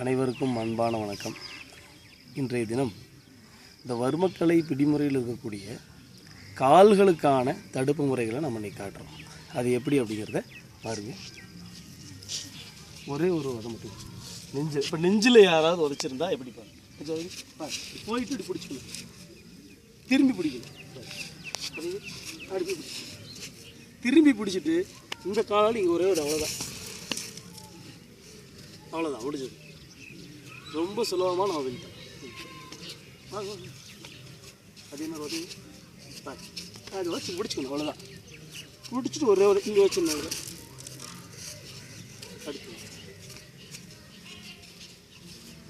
அனைவருக்கும் அன்பான வணக்கம். இன்றைய தினம் இந்த வர்மக்கலை பிடிமுறையில் இருக்கக்கூடிய கால்களுக்கான தடுப்பு முறைகளை நம்ம இன்னைக்கு காட்டுறோம். அது எப்படி அப்படிங்கிறத பாருங்க. ஒரே ஒரு உதம் மட்டும் நெஞ்சு இப்போ நெஞ்சில் யாராவது உதச்சிருந்தா எப்படி பாருங்க. போயிட்டு இப்படி பிடிச்சிக்கணும் திரும்பி பிடிக்கணும். பாரு. திரும்பி பிடிச்சிட்டு இந்த காலால் இங்கே ஒரே ஒரு அவ்வளோதான் அவ்வளோதான் முடிஞ்சது. ரொம்ப சுலபமாக நம்ம வின் வாங்க, அது உதவி அது வச்சு பிடிச்சிக்கணும் அவ்வளோதான் பிடிச்சிட்டு ஒரே ஒரு இங்கே வச்சுருந்தாங்க அடுத்து.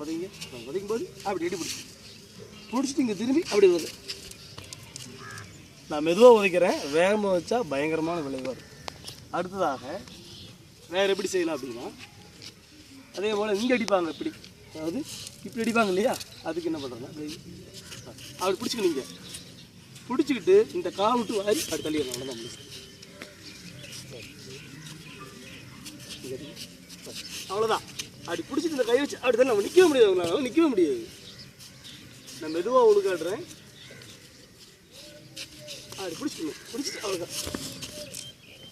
உதவிங்க உதவிக்கும் போது அப்படி இடி பிடிச்சி. பிடிச்சிட்டு இங்கே திரும்பி அப்படி வருது நான் மெதுவாக உதைக்கிறேன் வேகமாக வச்சா பயங்கரமான விளைவு வரும் அடுத்ததாக வேறு எப்படி செய்யலாம் அப்படின்னா அதே போல் இங்கே அடிப்பாங்க இப்படி. அதாவது இப்படி அடிப்பாங்க இல்லையா? அதுக்கு என்ன பண்ணுறாங்க அப்படி பிடிச்சிக்கணும் நீங்கள் பிடிச்சிக்கிட்டு இந்த கால் விட்டு வாரி அப்படி தள்ளிடணும் அவ்வளோதான் முடிச்சு அவ்வளோதான் அப்படி பிடிச்சிட்டு இந்த கை வச்சு அப்படி தான் நம்ம நிற்கவே முடியாது. உங்களால் நிற்கவே முடியாது. நான் மெதுவாக ஒன்று காட்டுறேன் அப்படி பிடிச்சிக்கணும். பிடிச்சிட்டு அவ்வளோதான்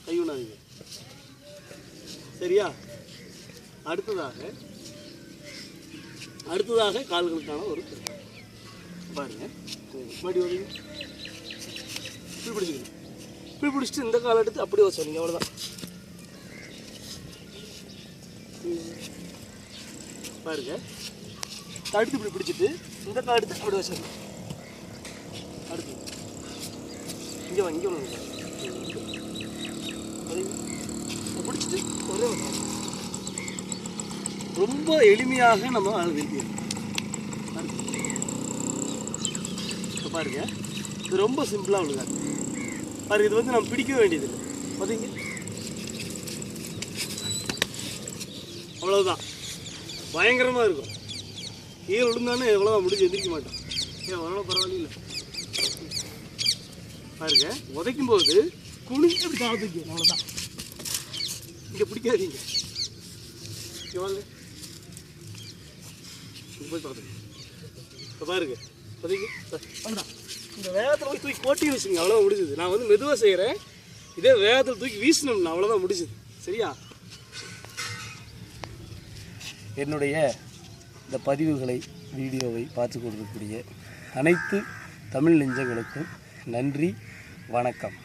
கை விடாதீங்க. சரியா? அடுத்ததாக அடுத்ததாக கால்களுக்கான ஒரு பாருங்க மறுபடி வருங்க இப்படி பிடிச்சிக்கணும் இப்படி பிடிச்சிட்டு இந்த கால் எடுத்து அப்படியே வச்சுருங்க அவ்வளோதான் பாருங்க அடுத்து இப்படி பிடிச்சிட்டு இந்த கால் எடுத்து அப்படி வச்சிடணும் அடுத்து இங்கே வாங்க இங்கே பிடிச்சிட்டு ஒரே ரொம்ப எளிமையாக நம்ம அதை பாருங்க. இது ரொம்ப சிம்பிளாக விழுகாது பாருங்க இது வந்து நம்ம பிடிக்க வேண்டியதில்லை. பார்த்தீங்க அவ்வளோதான் பயங்கரமாக இருக்கும். கீழே விழுந்தானே எவ்வளோதான் முடிஞ்சு எந்திரிக்க மாட்டோம் ஏன் அவ்வளோ பரவாயில்ல பாருங்க உதைக்கும் போது குனிஞ்சு அப்படி காலத்துக்கு அவ்வளோதான் இங்கே பிடிக்காதீங்க. எவ்வளோ போய் பார்த்துங்க பாருங்க பார்த்தீங்க இந்த வேகத்தில் போய் தூக்கி கோட்டி வச்சுங்க அவ்வளோதான் முடிஞ்சுது. நான் வந்து மெதுவாக செய்கிறேன் இதே வேகத்தில் தூக்கி வீசணும்னா அவ்வளோதான் முடிஞ்சுது. சரியா? என்னுடைய இந்த பதிவுகளை வீடியோவை பார்த்து கொண்டிருக்கக்கூடிய அனைத்து தமிழ் நெஞ்சங்களுக்கும் நன்றி வணக்கம்.